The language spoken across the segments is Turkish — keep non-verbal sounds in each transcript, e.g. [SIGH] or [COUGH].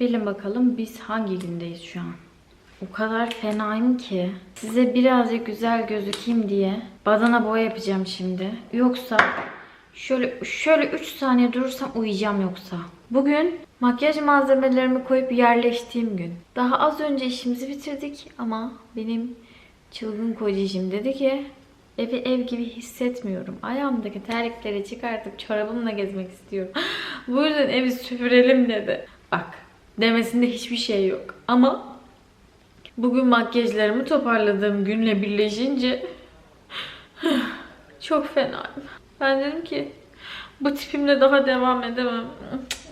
Bilin bakalım biz hangi gündeyiz şu an? O kadar fenayım ki. Size birazcık güzel gözükeyim diye badana boya yapacağım şimdi. Yoksa şöyle şöyle 3 saniye durursam uyuyacağım yoksa. Bugün makyaj malzemelerimi koyup yerleştiğim gün. Daha az önce işimizi bitirdik ama benim çılgın kocacığım dedi ki evi ev gibi hissetmiyorum. Ayağımdaki terlikleri çıkartıp çorabımla gezmek istiyorum. [GASPS] Bu yüzden evi süpürelim dedi. Bak demesinde hiçbir şey yok. Ama bugün makyajlarımı toparladığım günle birleşince [LAUGHS] çok fenayım. Ben dedim ki bu tipimle daha devam edemem.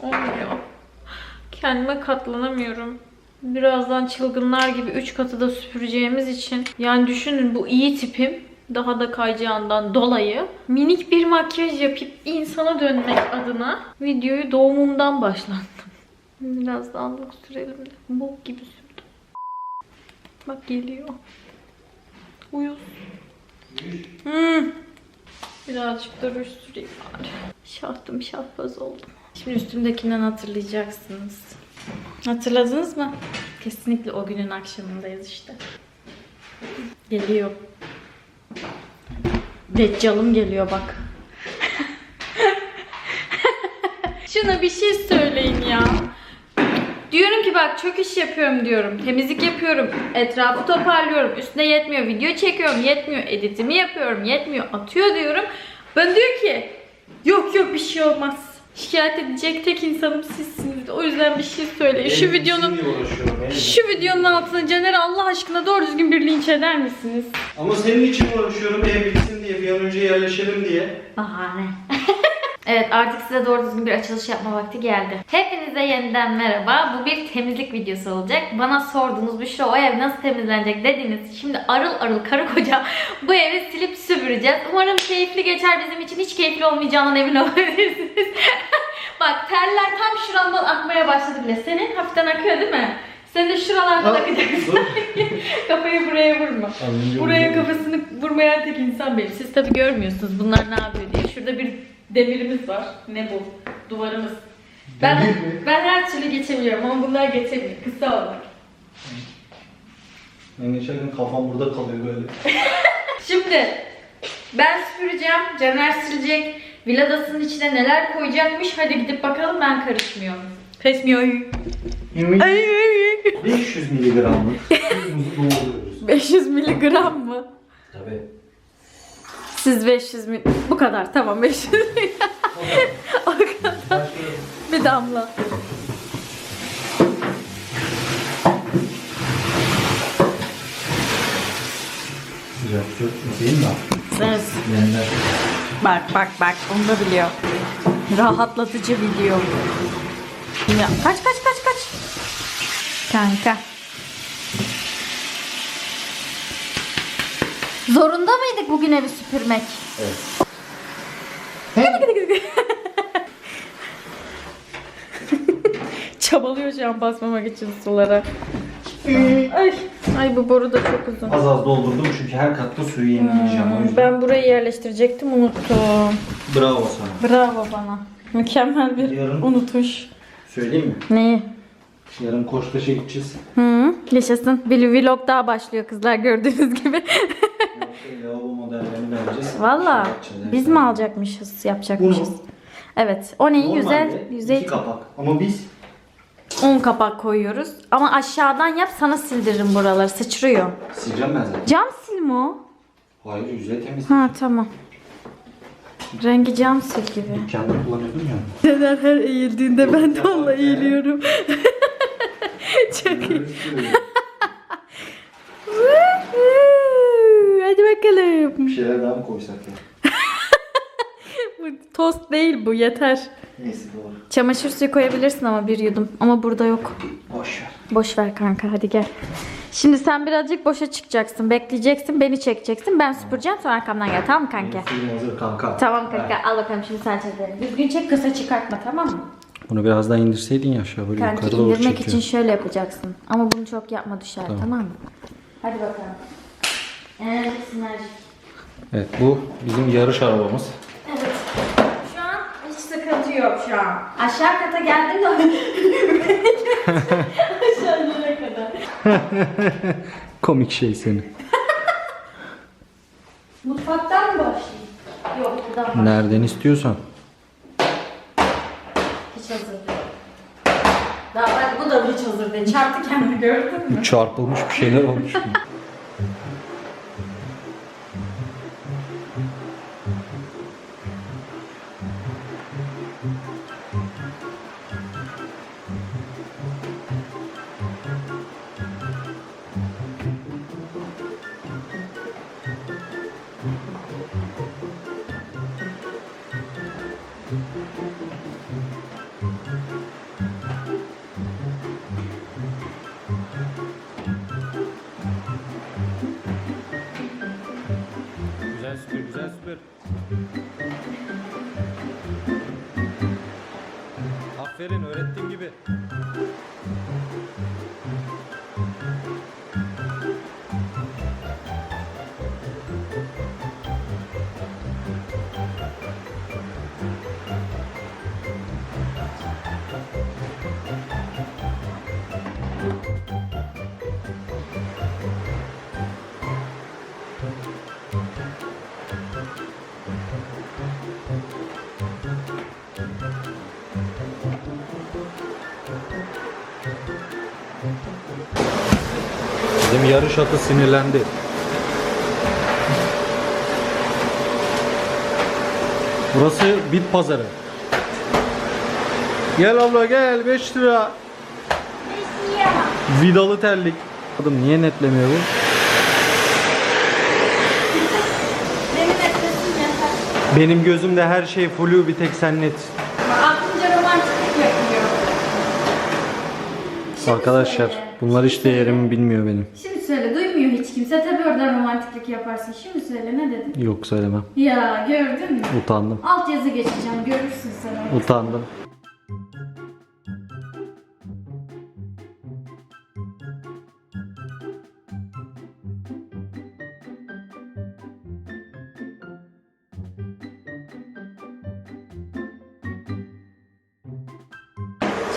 Olmuyor. Kendime katlanamıyorum. Birazdan çılgınlar gibi 3 katı da süpüreceğimiz için. Yani düşünün bu iyi tipim daha da kayacağından dolayı minik bir makyaj yapıp insana dönmek adına videoyu doğumumdan başlattım. Biraz daha look sürelim de. Bok gibi sürdüm. Bak geliyor. Uyuz. Hmm. Birazcık da ruj süreyim bari. Şahtım şahbaz oldum. Şimdi üstümdekinden hatırlayacaksınız. Hatırladınız mı? Kesinlikle o günün akşamındayız işte. Geliyor. Deccalım geliyor bak. [LAUGHS] Şuna bir şey söyleyin ya. Diyorum ki bak çok iş yapıyorum diyorum. Temizlik yapıyorum. Etrafı toparlıyorum. Üstüne yetmiyor. Video çekiyorum. Yetmiyor. Editimi yapıyorum. Yetmiyor. Atıyor diyorum. Ben diyor ki yok yok bir şey olmaz. Şikayet edecek tek insanım sizsiniz. O yüzden bir şey söyleyin. Şu videonun şu videonun altına Caner Allah aşkına doğru düzgün bir linç eder misiniz? Ama senin için uğraşıyorum ev bitsin diye bir an önce yerleşelim diye. Bahane. [LAUGHS] evet artık size doğru düzgün bir açılış yapma vakti geldi. Hepinize yeniden merhaba. Bu bir temizlik videosu olacak. Bana sordunuz Büşra o ev nasıl temizlenecek dediniz. Şimdi arıl arıl karı koca [LAUGHS] bu evi silip süpüreceğiz. Umarım keyifli geçer bizim için. Hiç keyifli olmayacağından emin [LAUGHS] olabilirsiniz. [LAUGHS] Bak terler tam şuramdan akmaya başladı bile. Senin hafiften akıyor değil mi? Senin de akacak. dur. Kafayı buraya vurma. Buraya kafasını vurmayan tek insan benim. Siz tabi görmüyorsunuz bunlar ne yapıyor diye. Şurada bir demirimiz var. Ne bu? Duvarımız. Ben Demir mi? ben her türlü geçebiliyorum ama bunlar geçemiyor. Kısa olarak. Ben geçerken kafam burada kalıyor böyle. [LAUGHS] Şimdi ben süpüreceğim. Caner silecek. Villadasının içine neler koyacakmış. Hadi gidip bakalım ben karışmıyorum. Karışmıyor. 500 miligramlık suyumuzu dolduruyoruz. 500 miligram mı? Tabii. Siz 500 mil... Bu kadar tamam 500 miligram. [LAUGHS] o kadar. Bir damla. Su değil mi? Yender. Bak bak bak onu da biliyor. Rahatlatıcı. Ya, kaç kaç kaç kaç. Kanka. Zorunda mıydık bugün evi süpürmek? Evet. [LAUGHS] Çabalıyor şu an basmamak için sulara. ay, ay bu boru da çok uzun. Az az doldurdum çünkü her katta suyu yenileyeceğim o yüzden. Ben burayı yerleştirecektim unuttum. Bravo sana. Bravo bana. Mükemmel bir Yarın- unutuş. Söyleyeyim mi? Neyi? Yarın Koçtaş'a gideceğiz. Hı, yaşasın. Bir vlog daha başlıyor kızlar gördüğünüz gibi. Yoksa lavabo modellerini vereceğiz. Valla Şey biz mi alacakmışız, yapacakmışız? Bunu. Evet. O neyi? Yüze, yüze iki kapak. Ama biz 10 kapak koyuyoruz. Ama aşağıdan yap sana sildiririm buraları. Sıçrıyor. sileceğim ben zaten. Cam sil mi o? Hayır yüzeye temiz. Ha tamam. Rengi cam sil gibi. Dükkanda kullanıyordum ya. Neden her eğildiğinde ben de onunla eğiliyorum. [LAUGHS] Çok iyi. Hadi bakalım. Bir şeyler daha mı koysak ya? [LAUGHS] Bu tost değil bu yeter. Neyse doğru. Çamaşır suyu koyabilirsin ama bir yudum. Ama burada yok. Boş ver. Boş ver kanka hadi gel. Şimdi sen birazcık boşa çıkacaksın. Bekleyeceksin. Beni çekeceksin. Ben süpüreceğim sonra arkamdan gel. Tamam mı kanka? Suyum hazır kanka. Tamam kanka. Al bakalım şimdi sen çek. Düzgün çek kısa çıkartma tamam mı? Bunu biraz daha indirseydin ya aşağı böyle Kanka yukarı doğru indirmek çekiyor. için şöyle yapacaksın. Ama bunu çok yapma düşer tamam, mı? Hadi bakalım. Sinerjik. Evet bu bizim yarış arabamız. Evet. Şu an hiç sıkıntı yok şu an. Aşağı kata geldim de [LAUGHS] Aşağılara kadar. [LAUGHS] Komik şey seni. Mutfaktan mı başlayayım? Yok buradan başlayayım. Nereden istiyorsan. Hiç hazır değil. Daha ben bu da hiç hazır değil. Çarptı kendini gördün mü? Çarpılmış bir şeyler olmuş. [LAUGHS] Aferin, öğrettiğim gibi. Bizim yarış atı sinirlendi. Burası bit pazarı. Gel abla gel 5 lira. Vidalı terlik. Adam niye netlemiyor bu? Benim gözümde her şey flu bir tek sen net. Aklınca romantiklik yapıyor. Şimdi Arkadaşlar bunlar hiç değerimi bilmiyor benim. Şimdi söyle duymuyor hiç kimse. Tabii orada romantiklik yaparsın. Şimdi söyle ne dedin? Yok söylemem. Ya gördün mü? Utandım. Alt yazı geçeceğim görürsün sen onu. Utandım.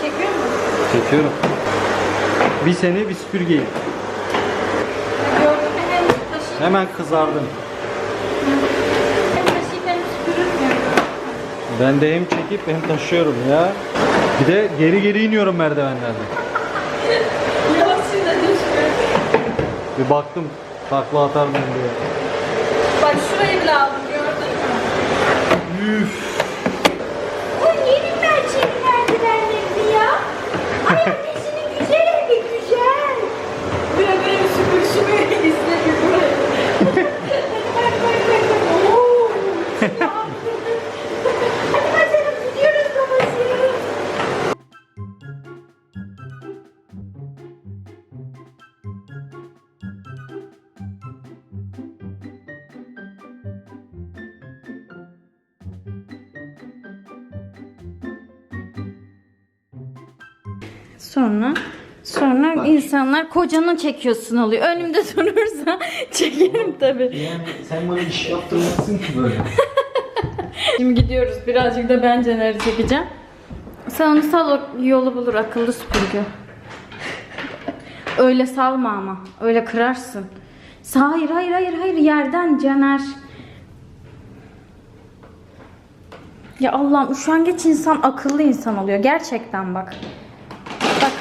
Çekiyor musun? Çekiyorum. Bir sene bir süpürgeyim. Gördün mü hem taşıyıp Hemen süpürülmüyor. Ben de hem çekip hem taşıyorum ya. Bir de geri geri iniyorum merdivenlerden. Bir baktım takla atar mıyım diye. Bak şurayı bile aldım insanlar kocanı çekiyorsun oluyor. Önümde durursa [LAUGHS] çekerim tabii. Yani sen bana iş yaptırmazsın ki böyle. [LAUGHS] Şimdi gidiyoruz. Birazcık da ben Caner'i çekeceğim. Sen onu sal o yolu bulur akıllı süpürge. Öyle salma ama. Öyle kırarsın. Hayır hayır hayır hayır yerden Caner. Ya Allah'ım üşengeç insan akıllı insan oluyor. Gerçekten bak. Bak.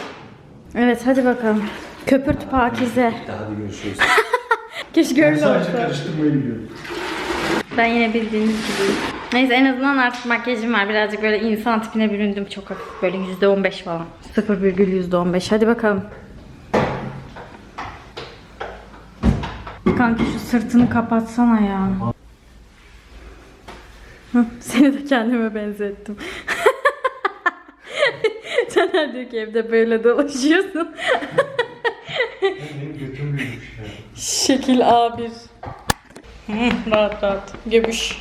Evet hadi bakalım. Köpürt Pakize. Hadi görüşürüz. [LAUGHS] Keşke öyle olsa. karıştırmayı biliyorum. Ben yine bildiğiniz gibi. Neyse en azından artık makyajım var. Birazcık böyle insan tipine büründüm. Çok hafif böyle %15 falan. 0,15. Hadi bakalım. Kanka şu sırtını kapatsana ya. Seni de kendime benzettim. [LAUGHS] Caner diyor ki evde böyle dolaşıyorsun. [LAUGHS] Benim götüm büyümüş ya. Şekil A1. Hı, [LAUGHS] rahat rahat. Göbüş.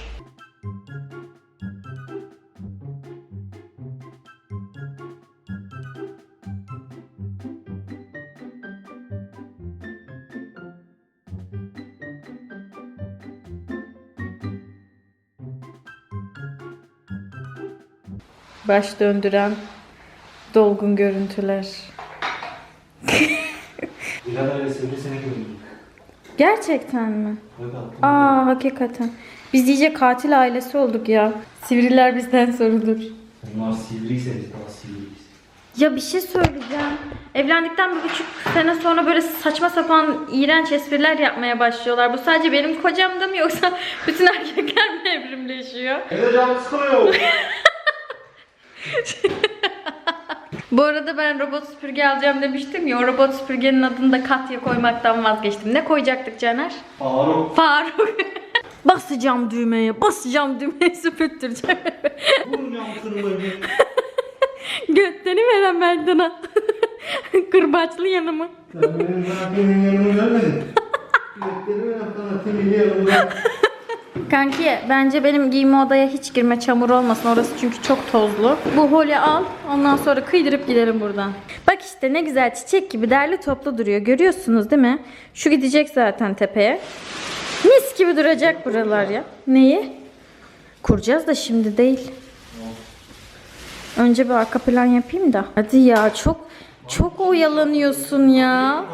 Baş döndüren dolgun görüntüler. Birader ile sivrisinek öldürdük. Gerçekten mi? Evet. Aa hakikaten. Biz iyice katil ailesi olduk ya. Sivriler bizden sorulur. Onlar sivriyse biz daha sivriyiz. Ya bir şey söyleyeceğim. Evlendikten bir buçuk sene sonra böyle saçma sapan iğrenç espriler yapmaya başlıyorlar. Bu sadece benim kocamda mı yoksa [LAUGHS] bütün erkekler mi evrimleşiyor? Evde canım sıkılıyor. [LAUGHS] Bu arada ben robot süpürge alacağım demiştim ya. O robot süpürgenin adını da Katya koymaktan vazgeçtim. Ne koyacaktık Caner? Faruk. Faruk. [LAUGHS] basacağım düğmeye, basacağım düğmeye [LAUGHS] süpürtüreceğim. Vuracağım tırmayı. [LAUGHS] Götlerini veren bendana. Kırbaçlı yanımı. Sen benim zaten yanımı görmedin. Bileklerimi yaptın biliyorum. Kanki bence benim giyinme odaya hiç girme çamur olmasın orası çünkü çok tozlu. Bu holü al ondan sonra kıydırıp gidelim buradan. Bak işte ne güzel çiçek gibi derli toplu duruyor görüyorsunuz değil mi? Şu gidecek zaten tepeye. Mis gibi duracak buralar ya. Neyi? Kuracağız da şimdi değil. Önce bir arka plan yapayım da. Hadi ya çok çok oyalanıyorsun ya.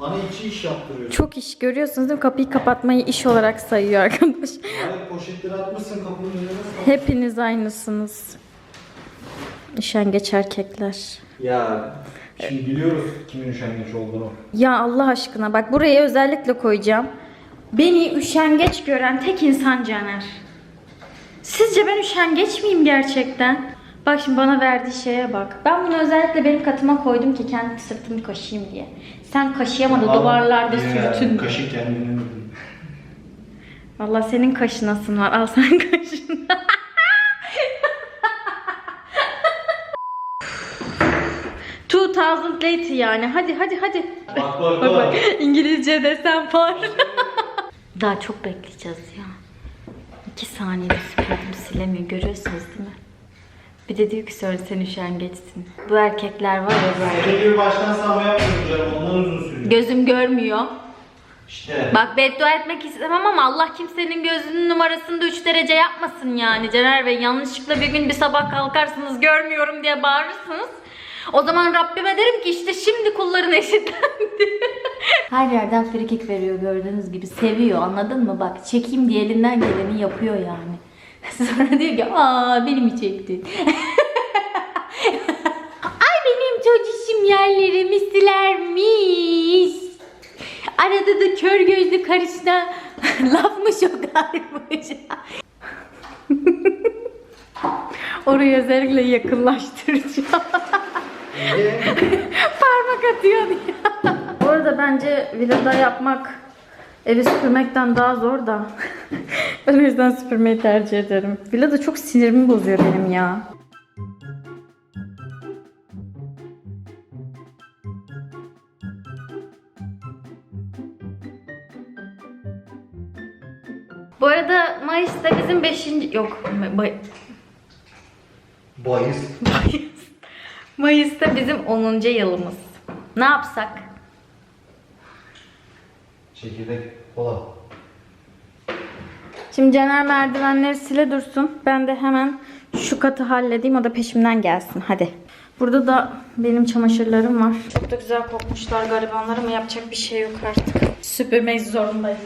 Bana iki iş yaptırıyor. Çok iş görüyorsunuz değil mi? Kapıyı kapatmayı iş olarak sayıyor arkadaş. Hayır poşetleri atmışsın kapının önüne. Hepiniz aynısınız. Üşengeç erkekler. Ya şimdi biliyoruz kimin üşengeç olduğunu. Ya Allah aşkına bak buraya özellikle koyacağım. Beni üşengeç gören tek insan Caner. Sizce ben üşengeç miyim gerçekten? Bak şimdi bana verdiği şeye bak. Ben bunu özellikle benim katıma koydum ki kendi sırtımı kaşıyayım diye. Sen kaşıyamadın duvarlarda sürtün. Kaşı kendini Valla senin kaşınasın var. Al sen [LAUGHS] kaşın. Two thousand later yani. Hadi hadi hadi. Bak bak Bak İngilizce desem var. Daha çok bekleyeceğiz ya. İki saniyede süpürdüm silemiyor. Görüyorsunuz değil mi? Bir de diyor ki sonra sen üşengeçsin. Bu erkekler var ya böyle. Öyle bir baştan savma yapmıyorum canım. Ondan uzun sürüyor. Gözüm görmüyor. İşte. Bak beddua etmek istemem ama Allah kimsenin gözünün numarasını da 3 derece yapmasın yani Caner Bey. Yanlışlıkla bir gün bir sabah kalkarsınız görmüyorum diye bağırırsınız. O zaman Rabbime derim ki işte şimdi kulların eşitlendi. [LAUGHS] Her yerden frikik veriyor gördüğünüz gibi. Seviyor anladın mı? Bak çekeyim diye elinden geleni yapıyor yani. [LAUGHS] Sonra diyor ki aa beni mi çektin? [LAUGHS] Ay benim çocuğum yerlerimi silermiş. Arada da kör gözlü karışına [LAUGHS] laf mı sokarmış. Orayı özellikle yakınlaştıracağım. Parmak atıyor diye. Bu arada bence villada yapmak evi süpürmekten daha zor da. [LAUGHS] ben o yüzden süpürmeyi tercih ederim. Villada çok sinirimi bozuyor benim ya. Bu arada Mayıs'ta bizim 5. yok May- Bayız. Mayıs'ta bizim 10. yılımız. Ne yapsak? Çekirdek kola. Şimdi Caner merdivenleri sile dursun. Ben de hemen şu katı halledeyim. O da peşimden gelsin. Hadi. Burada da benim çamaşırlarım var. Çok da güzel kokmuşlar garibanlar ama yapacak bir şey yok artık. Süpürmek zorundayım.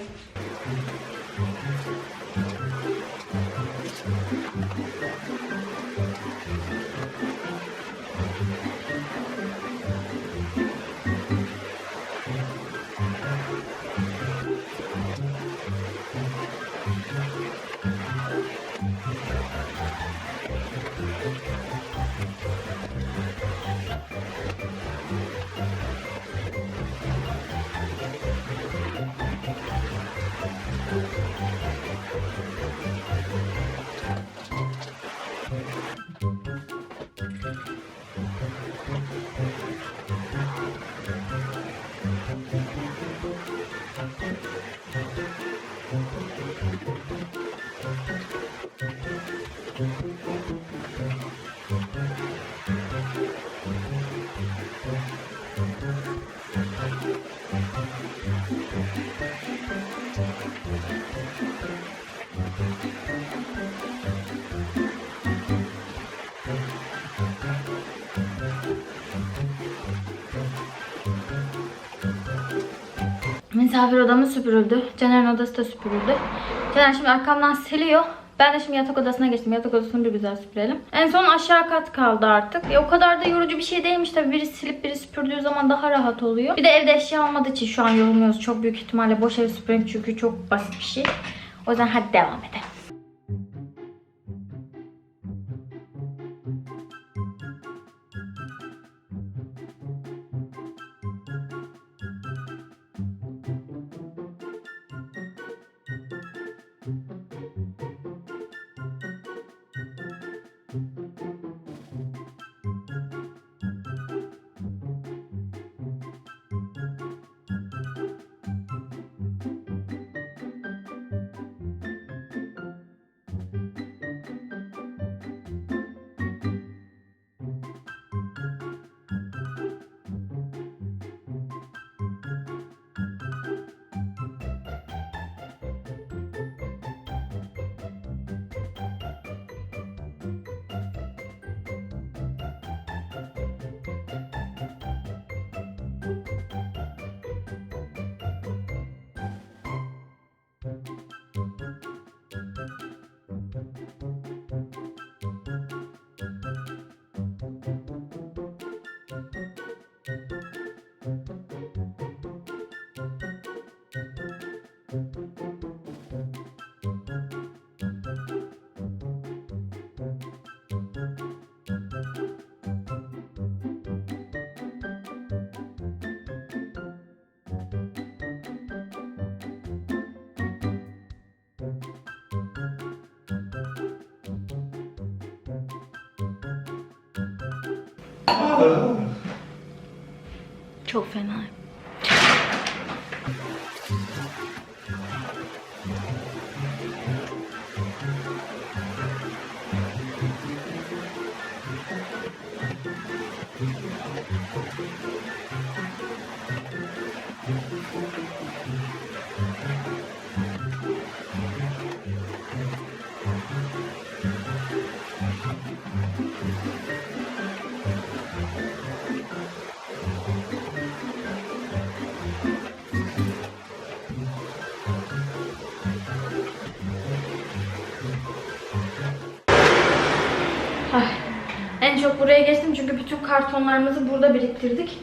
Misafir odamı süpürüldü. Caner'in odası da süpürüldü. Caner şimdi arkamdan siliyor. Ben de şimdi yatak odasına geçtim. Yatak odasını bir güzel süpürelim. En son aşağı kat kaldı artık. E, o kadar da yorucu bir şey değilmiş tabii. Biri silip biri süpürdüğü zaman daha rahat oluyor. Bir de evde eşya olmadığı için şu an yorulmuyoruz. Çok büyük ihtimalle boş ev süpürelim çünkü çok basit bir şey. O yüzden hadi devam edelim. Çok fena. Ay, buraya geçtim çünkü bütün kartonlarımızı burada biriktirdik.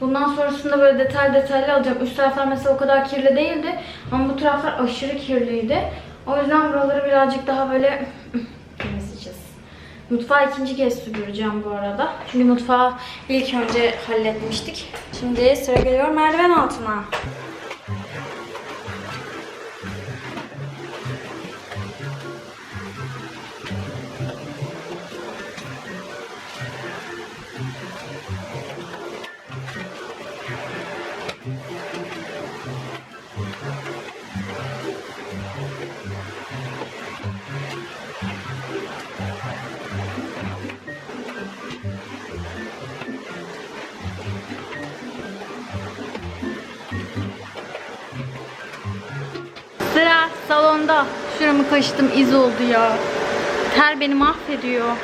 Bundan sonrasında böyle detay detaylı alacağım. Üst taraflar mesela o kadar kirli değildi. Ama bu taraflar aşırı kirliydi. O yüzden buraları birazcık daha böyle [CLEARS THROAT] temizleyeceğiz. Mutfağı ikinci kez süpüreceğim bu arada. Çünkü mutfağı ilk önce halletmiştik. Şimdi sıra geliyor merdiven altına. Salonda. Şuramı kaşıdım iz oldu ya. Ter beni mahvediyor.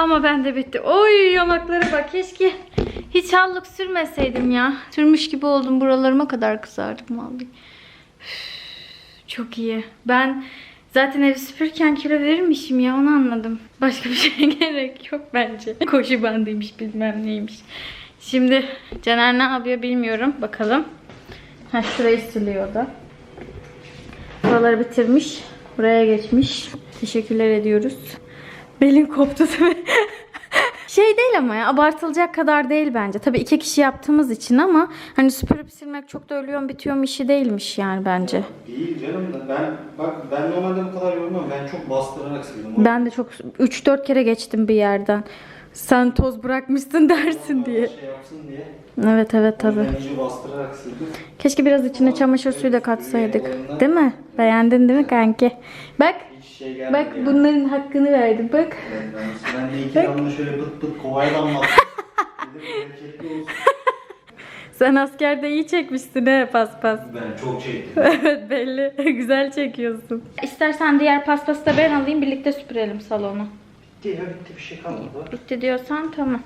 Ama ben de bitti. Oy yanaklara bak keşke hiç hallık sürmeseydim ya. Sürmüş gibi oldum buralarıma kadar kızardım vallahi. Çok iyi. Ben zaten evi süpürürken kilo verirmişim ya onu anladım. Başka bir şeye [LAUGHS] gerek yok bence. Koşu bandıymış bilmem neymiş. Şimdi Caner ne yapıyor bilmiyorum. Bakalım. Ha şurayı siliyor da. Buraları bitirmiş. Buraya geçmiş. Teşekkürler ediyoruz. Belin koptu? [LAUGHS] Şey değil ama ya abartılacak kadar değil bence. Tabii iki kişi yaptığımız için ama hani süpürüp silmek çok da ölüyorum bitiyorum işi değilmiş yani bence. Değil canım da ben bak ben normalde bu kadar yorulmam. Ben çok bastırarak sildim. Ben de çok 3-4 kere geçtim bir yerden. Sen toz bırakmışsın dersin diye. Şey yapsın diye. Evet evet sildim. Keşke biraz içine çamaşır suyu da katsaydık. Değil mi? Beğendin değil mi kanki? Bak şey gelmedi bak ya. bunların hakkını verdim bak. Ben, ben, ben de iki damla şöyle pıt pıt kovaya damlattım. [LAUGHS] Sen askerde iyi çekmişsin he paspas. Ben çok çektim. [LAUGHS] Evet belli. [LAUGHS] Güzel çekiyorsun. İstersen diğer paspası da ben alayım birlikte süpürelim salonu. Bitti ya bitti bir şey kalmadı. Bitti diyorsan tamam.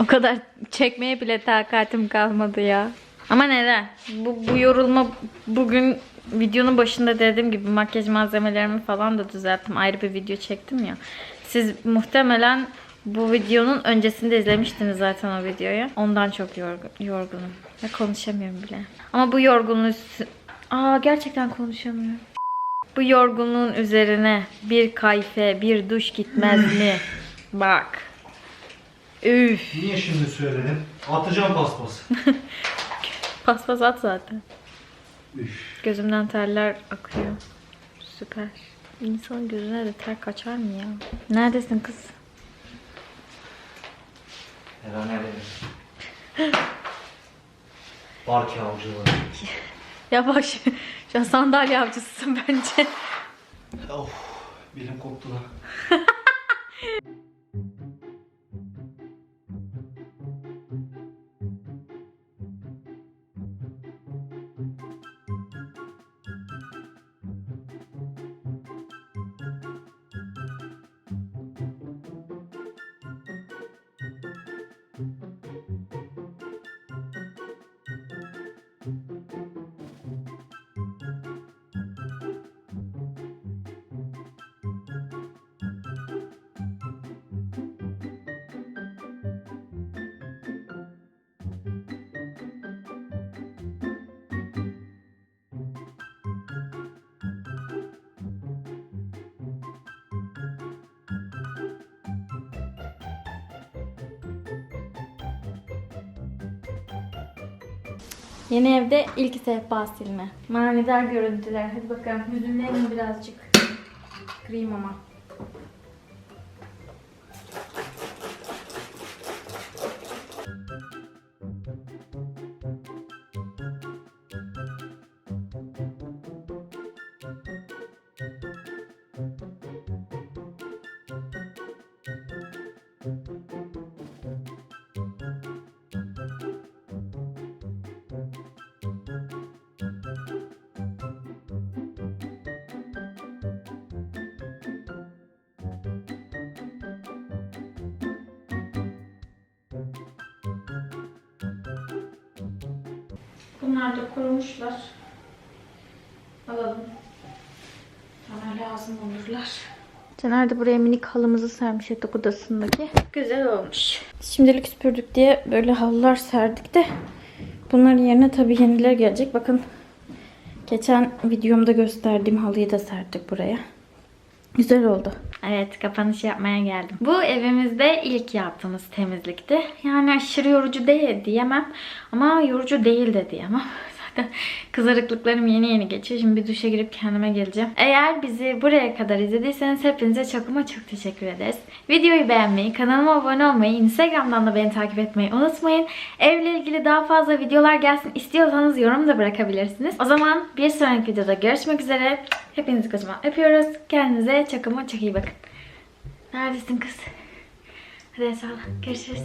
o kadar çekmeye bile takatim kalmadı ya. Ama neden? Bu, bu yorulma bugün videonun başında dediğim gibi makyaj malzemelerimi falan da düzelttim. Ayrı bir video çektim ya. Siz muhtemelen bu videonun öncesinde izlemiştiniz zaten o videoyu. Ondan çok yorgun, yorgunum. Ve konuşamıyorum bile. Ama bu yorgunluğu... Aa gerçekten konuşamıyorum. Bu yorgunluğun üzerine bir kayfe, bir duş gitmez mi? Bak. Üf. Niye şimdi söyledim? Atacağım paspası. [LAUGHS] Paspas at zaten. Üf. Gözümden terler akıyor. Süper. İnsanın gözüne de ter kaçar mı ya? Neredesin kız? Herhalde nerede? Park avcılığı. Ya bak şu, şu an sandalye avcısısın bence. Of. Belim koptu da. [LAUGHS] Yeni evde ilk sehpa silme. Manidar görüntüler. Hadi bakalım. Yüzümlerini birazcık kırayım ama. Bunlar da kurumuşlar. Alalım. Bana lazım olurlar. Caner de buraya minik halımızı sermiş yatak odasındaki. Güzel olmuş. Şimdilik süpürdük diye böyle halılar serdik de bunların yerine tabii yenileri gelecek. Bakın geçen videomda gösterdiğim halıyı da serdik buraya. Güzel oldu. Evet kapanış yapmaya geldim. Bu evimizde ilk yaptığımız temizlikti. Yani aşırı yorucu değil diyemem. Ama yorucu değil de diyemem. [LAUGHS] [LAUGHS] Kızarıklıklarım yeni yeni geçiyor. Şimdi bir duşa girip kendime geleceğim. Eğer bizi buraya kadar izlediyseniz hepinize çok ama çok teşekkür ederiz. Videoyu beğenmeyi, kanalıma abone olmayı, Instagram'dan da beni takip etmeyi unutmayın. Evle ilgili daha fazla videolar gelsin istiyorsanız yorum da bırakabilirsiniz. O zaman bir sonraki videoda görüşmek üzere. Hepinizi kocaman öpüyoruz. Kendinize çok ama çok iyi bakın. Neredesin kız? Hadi sağ ol. Görüşürüz.